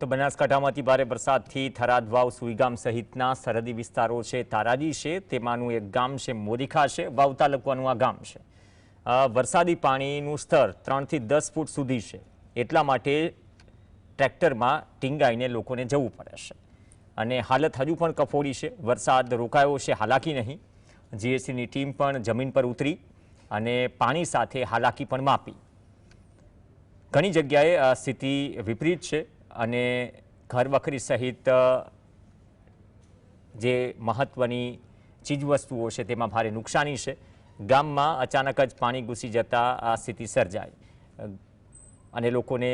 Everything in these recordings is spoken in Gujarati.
તો બનાસકાંઠામાંથી ભારે વરસાદથી થરાદ વાવ સુઈગામ સહિતના સરહદી વિસ્તારો છે, તારાજી છે, તેમાંનું એક ગામ છે, મોરીખા છે, વાવ તાલુકાનું આ ગામ છે. વરસાદી પાણીનું સ્તર ત્રણથી દસ ફૂટ સુધી છે. એટલા માટે ટ્રેક્ટરમાં ટીંગાઈને લોકોને જવું પડે છે. અને હાલત હજુ પણ કફોડી છે. વરસાદ રોકાયો છે, હાલાકી નહીં. જીએસસીની ટીમ પણ જમીન પર ઉતરી અને પાણી સાથે હાલાકી પણ માપી. ઘણી જગ્યાએ સ્થિતિ વિપરીત છે. અને ઘરવખરી સહિત જે મહત્વની ચીજવસ્તુઓ છે તેમાં ભારે નુકસાની છે. ગામમાં અચાનક જ પાણી ઘૂસી જતા આ સ્થિતિ સર્જાય અને લોકોને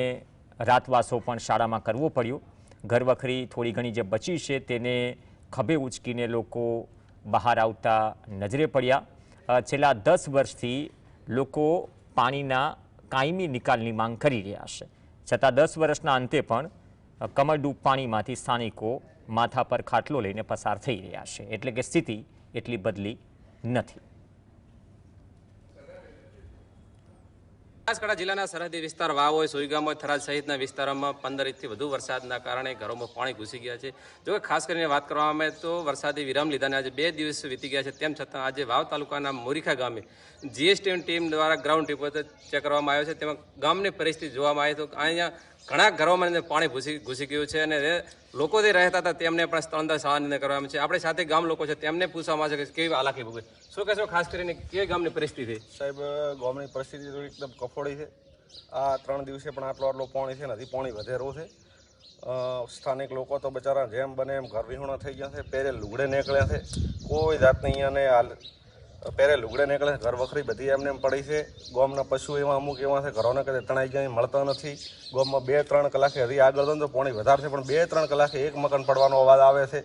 રાતવાસો પણ શાળામાં કરવો પડ્યો. ઘરવખરી થોડી ઘણી જે બચી છે તેને ખભે ઉચકીને લોકો બહાર આવતા નજરે પડ્યા. છેલ્લા દસ વર્ષથી લોકો પાણીના કાયમી નિકાલની માંગ કરી રહ્યા છે. છતાં દસ વર્ષના અંતે પણ કમરડૂબ પાણીમાંથી સ્થાનિકો માથા પર ખાટલો લઈને પસાર થઈ રહ્યા છે. એટલે કે સ્થિતિ એટલી બદલી નથી. બનાસકાંઠા જિલ્લાના સરહદી વિસ્તાર વાવ હોય, સુઈગામ હોય, થરાદ સહિતના વિસ્તારોમાં પંદર ઇંચથી વધુ વરસાદના કારણે ઘરોમાં પાણી ઘૂસી ગયા છે. જો કે ખાસ કરીને વાત કરવામાં આવે તો વરસાદી વિરામ લીધાને આજે બે દિવસ વીતી ગયા છે. તેમ છતાં આજે વાવ તાલુકાના મોરીખા ગામે જીએસટીની ટીમ દ્વારા ગ્રાઉન્ડ રિપોર્ટ ચેક કરવામાં આવ્યો છે. તેમાં ગામની પરિસ્થિતિ જોવામાં આવી તો અહીંયા ઘણા ઘરોમાં અંદર પાણી ઘૂસી ઘૂસી ગયું છે અને લોકો જે રહેતા હતા તેમને પણ સ્થળાંતર સ્થળાંતર કરવામાં છે. આપણે સાથે ગામ લોકો છે, તેમને પૂછવામાં છે કે કેવી હાલાકી ભોગવે શું કહેશો ખાસ કરીને કેવી ગામની પરિસ્થિતિ? સાહેબ ગામની પરિસ્થિતિ તો એકદમ કફોડી છે. આ ત્રણ દિવસે પણ આટલો આટલો પાણી છે નથી પાણી વધેરો છે. સ્થાનિક લોકો તો બચારા જેમ બને એમ ઘર વિહોણા થઈ ગયા છે, પહેરે લુગડે નીકળ્યા છે. કોઈ જાતની અહીંયાને હાલ પહેરે લુગડે નીકળે ઘર વખરી બધી એમને એમ પડી છે. ગોમના પશુ એવા અમુક એવા છે, ઘરોને કਦੇ તણાઈ ગયા મળતા નથી. ગોમમાં બે ત્રણ કલાકે હજી આગળ તો પોણી તો પાણી બે ત્રણ કલાકે એક મકાન પડવાનો અવાજ આવે છે.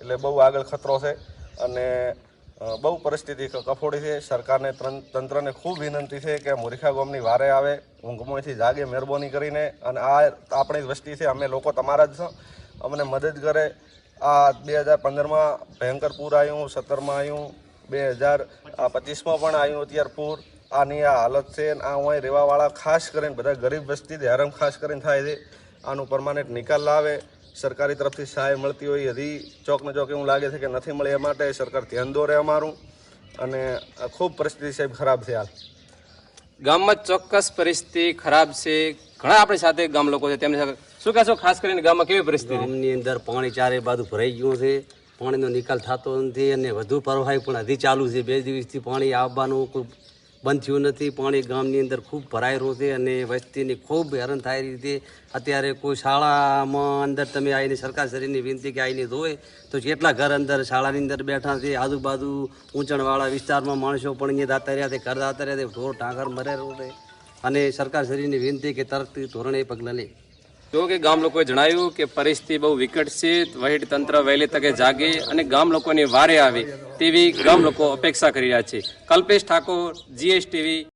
એટલે બહુ આગળ ખતરો છે અને બહુ પરિસ્થિતિ કફોડી છે. સરકારને ત્રન- તંત્રને ખૂબ વિનંતી છે કે મુરીખા ગોમની વારે આવે, ઊંઘમાંથી જાગે મહેરબાની કરીને. અને આ આપણી જ વસ્તી છે, અમે લોકો તમારા જ છો. અમને મદદ કરે. આ બે હજાર પંદરમાં ભયંકર પૂર આવ્યું, સત્તરમાં આવ્યું. બે હજાર પચીસમાં પણ આવ્યું અત્યારે પૂર. આની આ હાલત છે આ અહીં રહેવાવાળા ખાસ કરીને બધા ગરીબ વસ્તી હેરાન ખાસ કરીને થાય છે. આનું પરમાનન્ટ નિકાલ લાવે. સરકારી તરફથી સહાય મળતી હોય હજી ચોકને ચોક એવું લાગે છે કે નથી મળે એ માટે સરકાર ધ્યાન દોરે અમારું. અને આ ખૂબ પરિસ્થિતિ સાહેબ ખરાબ છે હાલ. ગામમાં ચોક્કસ પરિસ્થિતિ ખરાબ છે. ઘણા આપણી સાથે ગામ લોકો છે. તેમની સાથે શું કહેશો? ખાસ કરીને ગામમાં કેવી પરિસ્થિતિ ગામની અંદર પાણી ચારે બાજુ ભરાઈ ગયું છે. પાણીનો નિકાલ થતો નથી અને વધુ પરવાહી પણ હજી ચાલુ છે. બે દિવસથી પાણી આવવાનું કોઈ બંધ થયું નથી. પાણી ગામની અંદર ખૂબ ભરાઈ રહ્યું છે અને વસ્તીની ખૂબ હેરાન થાય રહી અત્યારે કોઈ શાળામાં અંદર તમે આવીને સરકારશ્રીની વિનંતી કે આવીને ધોવે તો કેટલા ઘર અંદર શાળાની અંદર બેઠા છે. આજુબાજુ ઊંચાણવાળા વિસ્તારમાં માણસો પણ અહીંયા દાતા રહ્યા છે, ઘર દાતા રહ્યા છે, ઢોર ટાંગર મરે રહ્યો છે. અને સરકારશ્રીની વિનંતી કે તરત ધોરણે પગલાં લે. જો કે ગામ લોકોએ જણાવ્યું કે પરિસ્થિતિ બહુ વિકટ છે વહીવટી તંત્ર વહેલી તકે જાગે અને ગામ લોકોની વારે આવે તેવી ગામ લોકો અપેક્ષા કરી રહ્યા છે. કલ્પેશ ઠાકોર જીએસટીવી